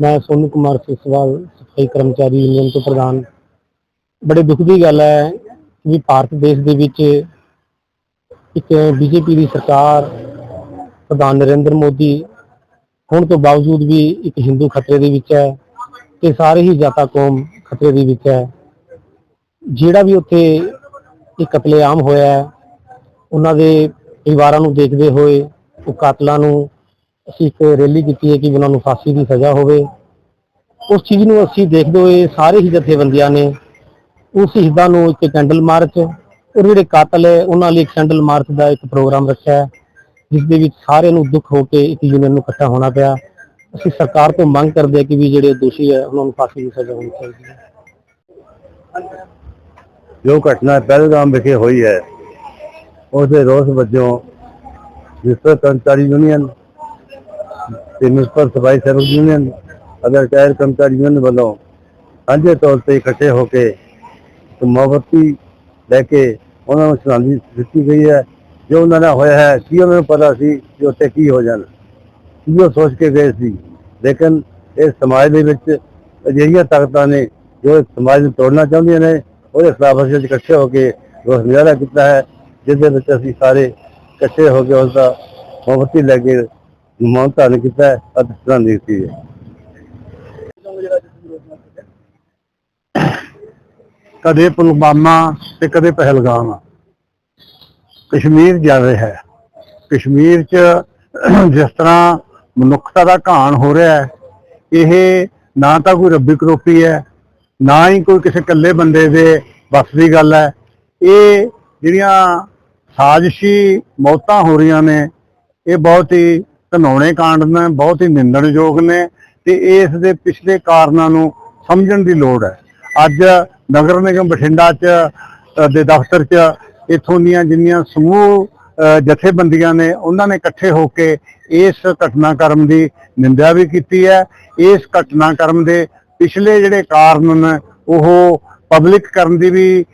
ਮੈਂ ਸੋਨੂ ਕੁਮਾਰ ਸਿਸਵਾਲ, ਸਫ਼ਾਈ ਕਰਮਚਾਰੀ ਯੂਨੀਅਨ ਤੋਂ ਪ੍ਰਧਾਨ। ਬੜੇ ਦੁੱਖ ਦੀ ਗੱਲ ਹੈ ਕਿ ਭਾਰਤ ਦੇਸ਼ ਦੇ ਵਿੱਚ ਇੱਕ ਬੀਜੇਪੀ ਦੀ ਸਰਕਾਰ, ਪ੍ਰਧਾਨ ਨਰਿੰਦਰ ਮੋਦੀ, ਹੋਣ ਤੋਂ ਬਾਵਜੂਦ ਵੀ ਇੱਕ ਹਿੰਦੂ ਖਤਰੇ ਦੇ ਵਿੱਚ ਹੈ ਤੇ ਸਾਰੇ ਹੀ ਜਾਤਾ ਕੌਮ ਖਤਰੇ ਦੇ ਵਿੱਚ ਹੈ। ਜਿਹੜਾ ਵੀ ਉੱਥੇ ਇਹ ਕਤਲੇਆਮ ਹੋਇਆ ਹੈ, ਉਹਨਾਂ ਦੇ ਪਰਿਵਾਰਾਂ ਨੂੰ ਦੇਖਦੇ ਹੋਏ, ਉਹ ਕਾਤਲਾਂ ਨੂੰ ਅਸੀਂ ਇੱਕ ਰੈਲੀ ਕੀਤੀ ਹੈ ਕਿ ਉਹਨਾਂ ਨੂੰ ਫਾਂਸੀ ਦੀ ਸਜ਼ਾ ਹੋਵੇ। ਉਸ ਚੀਜ਼ ਨੂੰ ਅਸੀਂ ਦੇਖਦੇ ਹੋਏ ਸਾਰੇ ਹੀ ਜਥੇਬੰਦੀਆਂ ਨੇ ਉਸ ਸ਼ਹੀਦਾਂ ਨੂੰ ਇੱਕ ਕੈਂਡਲ ਮਾਰਚ ਔਰ ਜਿਹੜੇ ਕਾਤਲ ਹੈ, ਉਹਨਾਂ ਲਈ ਕੈਂਡਲ ਮਾਰਚ ਦਾ ਇੱਕ ਪ੍ਰੋਗਰਾਮ ਰੱਖਿਆ ਹੈ, ਜਿਸ ਦੇ ਵਿੱਚ ਸਾਰਿਆਂ ਨੂੰ ਦੁੱਖ ਹੋ ਕੇ ਇੱਕ ਯੂਨੀਅਨ ਨੂੰ ਇਕੱਠਾ ਹੋਣਾ ਪਿਆ। ਅਸੀਂ ਸਰਕਾਰ ਤੋਂ ਮੰਗ ਕਰਦੇ ਹਾਂ ਕਿ ਵੀ ਜਿਹੜੇ ਦੋਸ਼ੀ ਹੈ, ਉਹਨਾਂ ਨੂੰ ਫਾਂਸੀ ਦੀ ਸਜ਼ਾ ਹੋਣੀ ਚਾਹੀਦੀ ਹੈ। ਜੋ ਘਟਨਾ ਪਹਿਲਗਾਮ ਵਿਖੇ ਹੋਈ ਹੈ ਉਸ ਦੇ ਰੋਸ ਵਜੋਂ ਵਿਸ਼ਵ ਕਰਮਚਾਰੀ ਯੂਨੀਅਨ ਤੇ ਮਿਊਨਿਸਪਲ ਸਫ਼ਾਈ ਸੇਵਕ ਯੂਨੀਅਨ ਅਦਰ ਰਿਟਾਇਰ ਕਰਮਚਾਰੀ ਯੂਨੀਅਨ ਵੱਲੋਂ ਸਾਂਝੇ ਤੌਰ ਤੇ ਇਕੱਠੇ ਹੋ ਕੇ ਮੋਮਬੱਤੀ ਲੈ ਕੇ ਉਹਨਾਂ ਨੂੰ ਸ਼ਰਧਾਂਜਲੀ ਦਿੱਤੀ ਗਈ ਹੈ, ਜੋ ਉਹਨਾਂ ਦਾ ਹੋਇਆ ਹੈ, ਕੀ ਉਹਨਾਂ ਨੂੰ ਪਤਾ ਸੀ ਕਿ ਉੱਥੇ ਕੀ ਹੋ ਜਾਣਾ? ਕੀ ਉਹ ਸੋਚ ਕੇ ਗਏ ਸੀ? ਲੇਕਿਨ ਇਹ ਸਮਾਜ ਦੇ ਵਿੱਚ ਅਜਿਹੀਆਂ ਤਾਕਤਾਂ ਨੇ ਜੋ ਸਮਾਜ ਨੂੰ ਤੋੜਨਾ ਚਾਹੁੰਦੀਆਂ ਨੇ, ਉਹਦੇ ਖਿਲਾਫ ਅਸੀਂ ਇਕੱਠੇ ਹੋ ਕੇ ਰੋਸ ਮੁਜ਼ਾਹਰਾ ਕੀਤਾ ਹੈ, ਜਿਸ ਦੇ ਵਿੱਚ ਅਸੀਂ ਸਾਰੇ ਇਕੱਠੇ ਹੋ ਕੇ ਉਸ ਦਾ ਮੋਮਬੱਤੀ ਲੈ ਕੇ ਮੌਨ ਧਾਰਨ ਕੀਤਾ ਹੈ ਅਤੇ ਸ਼ਰਧਾਂਜਲੀ ਦਿੱਤੀ ਹੈ। ਕਦੇ ਪੁਲਵਾਮਾ ਤੇ ਕਦੇ ਪਹਿਲਗਾਮ। ਕਸ਼ਮੀਰ ਜਾ ਰਿਹਾ ਹੈ। ਕਸ਼ਮੀਰ 'ਚ ਜਿਸ ਤਰ੍ਹਾਂ ਮਨੁੱਖਤਾ ਦਾ ਘਾਣ ਹੋ ਰਿਹਾ ਹੈ, ਇਹ ਨਾ ਤਾਂ ਕੋਈ ਰੱਬੀ ਕਰੋਪੀ ਹੈ, ਨਾ ਹੀ ਕੋਈ ਕਿਸੇ ਇਕੱਲੇ ਬੰਦੇ ਦੇ ਬਸ ਦੀ ਗੱਲ ਹੈ। ਇਹ ਜਿਹੜੀਆਂ ਸਾਜ਼ਿਸ਼ੀ ਮੌਤਾਂ ਹੋ ਰਹੀਆਂ ਨੇ, ਇਹ ਬਹੁਤ ਹੀ ਘਿਨਾਉਣੇ ਕਾਂਡ ਨੇ, ਬਹੁਤ ਹੀ ਨਿੰਦਣਯੋਗ ਨੇ ਤੇ ਇਸ ਦੇ ਪਿਛਲੇ ਕਾਰਨਾਂ ਨੂੰ ਸਮਝਣ ਦੀ ਲੋੜ ਹੈ। ਅੱਜ ਨਗਰ ਨਿਗਮ ਬਠਿੰਡਾ ਚ ਦੇ ਦਫ਼ਤਰ ਚ ਇਥੋਂ ਦੀਆਂ ਜਿੰਨੀਆਂ ਸਮੂਹ ਜਥੇਬੰਦੀਆਂ ਨੇ, ਉਹਨਾਂ ਨੇ ਇਕੱਠੇ ਹੋ ਕੇ ਇਸ ਘਟਨਾਕ੍ਰਮ ਦੀ ਨਿੰਦਿਆ ਵੀ ਕੀਤੀ ਹੈ। ਇਸ ਘਟਨਾਕ੍ਰਮ ਦੇ ਪਿਛਲੇ ਜਿਹੜੇ ਕਾਰਨ ਨੇ, ਉਹ ਪਬਲਿਕ ਕਰਨ ਦੀ ਵੀ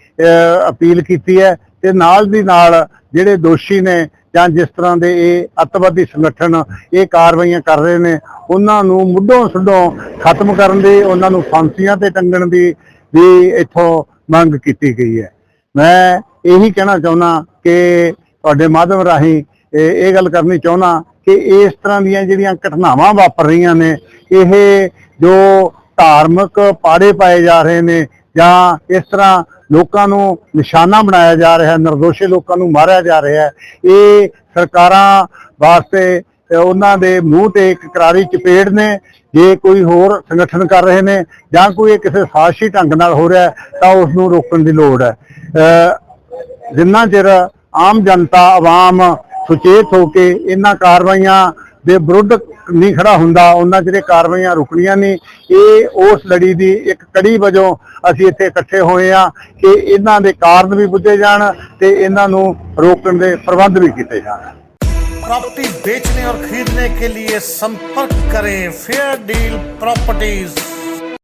ਅਪੀਲ ਕੀਤੀ ਹੈ ਤੇ ਨਾਲ ਦੀ ਨਾਲ ਜਿਹੜੇ ਦੋਸ਼ੀ ਨੇ ਜਾਂ ਜਿਸ ਤਰ੍ਹਾਂ ਦੇ ਇਹ ਅੱਤਵਾਦੀ ਸੰਗਠਨ ਇਹ ਕਾਰਵਾਈਆਂ ਕਰ ਰਹੇ ਨੇ, ਉਹਨਾਂ ਨੂੰ ਮੁੱਢੋਂ ਸੁੱਢੋਂ ਖਤਮ ਕਰਨ ਦੀ, ਉਹਨਾਂ ਨੂੰ ਫਾਂਸੀਆਂ ਤੇ ਟੰਗਣ ਦੀ ਵੀ ਇੱਥੋਂ ਮੰਗ ਕੀਤੀ ਗਈ ਹੈ। ਮੈਂ ਇਹੀ ਕਹਿਣਾ ਚਾਹੁੰਦਾ ਕਿ ਤੁਹਾਡੇ ਮਾਧਿਅਮ ਰਾਹੀਂ ਇਹ ਇਹ ਗੱਲ ਕਰਨੀ ਚਾਹੁੰਦਾ ਕਿ ਇਸ ਤਰ੍ਹਾਂ ਦੀਆਂ ਜਿਹੜੀਆਂ ਘਟਨਾਵਾਂ ਵਾਪਰ ਰਹੀਆਂ ਨੇ, ਇਹ ਜੋ ਧਾਰਮਿਕ ਪਾੜੇ ਪਾਏ ਜਾ ਰਹੇ ਨੇ ਜਾਂ ਇਸ ਤਰ੍ਹਾਂ ਲੋਕਾਂ ਨੂੰ ਨਿਸ਼ਾਨਾ ਬਣਾਇਆ ਜਾ ਰਿਹਾ ਹੈ ਨਿਰਦੋਸ਼ੀ ਲੋਕਾਂ ਨੂੰ ਮਾਰਿਆ ਜਾ ਰਿਹਾ ਹੈ। ਇਹ ਸਰਕਾਰਾਂ ਵਾਸਤੇ ਉਹਨਾਂ ਦੇ ਮੂੰਹ ਤੇ ਇੱਕ ਕਰਾਰੀ ਚਪੇੜ ਨੇ। ਜੇ ਕੋਈ ਹੋਰ ਸੰਗਠਨ ਕਰ ਰਹੇ ਨੇ ਜਾਂ ਕੋਈ ਇਹ ਕਿਸੇ ਸਾਜ਼ਿਸ਼ੀ ਢੰਗ ਨਾਲ ਹੋ ਰਿਹਾ ਤਾਂ ਉਸ ਨੂੰ ਰੋਕਣ ਦੀ ਲੋੜ ਹੈ। ਅਹ ਜਿੰਨਾ ਚਿਰ ਆਮ ਜਨਤਾ, ਆਵਾਮ ਸੁਚੇਤ ਹੋ ਕੇ ਇਹਨਾਂ ਕਾਰਵਾਈਆਂ ਦੇ ਵਿਰੁੱਧ ਨਹੀਂ ਖੜਾ ਹੁੰਦਾ ਉਹਨਾਂ ਜਿਹੜੇ ਕਾਰਵਾਈਆਂ ਰੁਕਣੀਆਂ ਨਹੀਂ ਇਹ ਉਸ ਲੜੀ ਦੀ ਇੱਕ ਕੜੀ ਵਜੋਂ ਅਸੀਂ ਇੱਥੇ ਇਕੱਠੇ ਹੋਏ ਆ ਕਿ ਇਹਨਾਂ ਦੇ ਕਾਰਨ ਵੀ ਬੁੱਝੇ ਜਾਣ ਤੇ ਇਹਨਾਂ ਨੂੰ ਰੋਕਣ ਦੇ ਪ੍ਰਬੰਧ ਵੀ ਕੀਤੇ ਜਾਣ प्रॉपर्टी बेचने और खरीदने के लिए संपर्क करें फेयर डील प्रॉपर्टीज